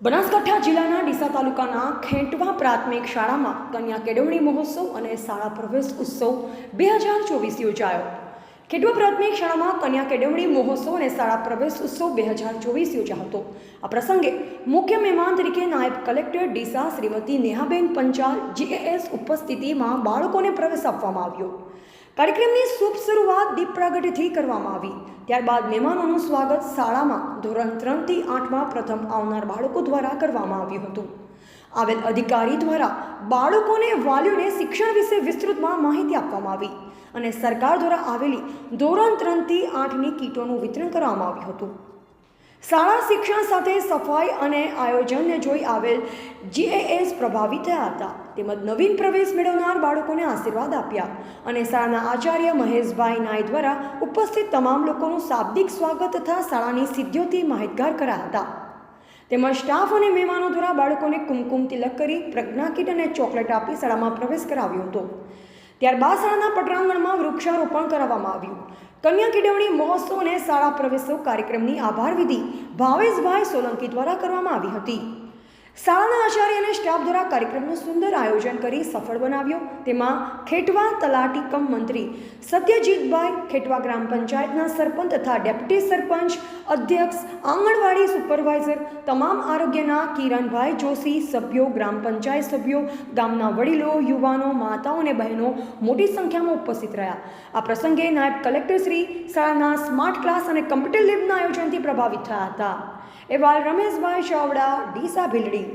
બનાસકાંઠા જિલ્લાના ડીસા તાલુકાના ખેંટવા પ્રાથમિક શાળામાં કન્યા કેળવણી મહોત્સવ અને શાળા પ્રવેશ ઉત્સવ બે હજાર ચોવીસ યોજાયો. ખેડવા પ્રાથમિક શાળામાં કન્યા કેળવણી મહોત્સવ અને શાળા પ્રવેશ ઉત્સવ બે હજાર ચોવીસ યોજાયો આ પ્રસંગે મુખ્ય મહેમાન તરીકે નાયબ કલેક્ટર ડીસા શ્રીમતી નેહાબેન પંચાલ, જીએએસ ઉપસ્થિતિમાં બાળકોને પ્રવેશ આપવામાં આવ્યો. કાર્યક્રમની શુભ શરૂઆત દીપ પ્રાગટ્યથી કરવામાં આવી. ત્યારબાદ મહેમાનોનું સ્વાગત શાળામાં ધોરણ ત્રણથી આઠમાં પ્રથમ આવનાર બાળકો દ્વારા કરવામાં આવ્યું હતું. આવેલ અધિકારી દ્વારા બાળકોને વાલીઓને શિક્ષણ વિશે વિસ્તૃતમાં માહિતી આપવામાં આવી અને સરકાર દ્વારા આવેલી ધોરણ ત્રણથી આઠની કીટોનું વિતરણ કરવામાં આવ્યું હતું. શાળા શિક્ષણ સાથે સફાઈ અને આયોજનને જોઈ આવેલ જીએએસ પ્રભાવિત થયા હતા. તેમજ નવીન પ્રવેશ મેળવનાર બાળકોને આશીર્વાદ આપ્યા અને શાળાના આચાર્ય મહેશભાઈ નાય દ્વારા ઉપસ્થિત તમામ લોકોનું શાબ્દિક સ્વાગત તથા શાળાની સિદ્ધિઓથી માહિતગાર કર્યા હતા. તેમજ સ્ટાફ અને મહેમાનો દ્વારા બાળકોને કુમકુમ તિલક કરી પ્રજ્ઞા કીટ અને ચોકલેટ આપી શાળામાં પ્રવેશ કરાવ્યો હતો. ત્યારબાદ શાળાના પટરાંગણમાં વૃક્ષારોપણ કરવામાં આવ્યું. કન્યા કેળવણી મહોત્સવ અને શાળા પ્રવેશો કાર્યક્રમની આભાર વિધિ ભાવેશભાઈ સોલંકી દ્વારા કરવામાં આવી હતી. શાળાના આચાર્ય અને સ્ટાફ દ્વારા કાર્યક્રમનું સુંદર આયોજન કરી સફળ બનાવ્યો. તેમાં ખેટવા તલાટી કમ મંત્રી સત્યજીતભાઈ ખેટવા ગ્રામ પંચાયતના સરપંચ તથા ડેપ્યુટી સરપંચ અધ્યક્ષ આંગણવાડી સુપરવાઇઝર તમામ આરોગ્યના કિરણભાઈ જોશી સભ્યો, ગ્રામ પંચાયત સભ્યો, ગામના વડીલો, યુવાનો, માતાઓ અને બહેનો મોટી સંખ્યામાં ઉપસ્થિત રહ્યા. આ પ્રસંગે નાયબ કલેક્ટર શ્રી શાળાના સ્માર્ટ ક્લાસ અને કમ્પ્યુટર લેબના આયોજનથી પ્રભાવિત થયા હતા. એવા રમેશભાઈ ચાવડા, ડીસા ભીલડી.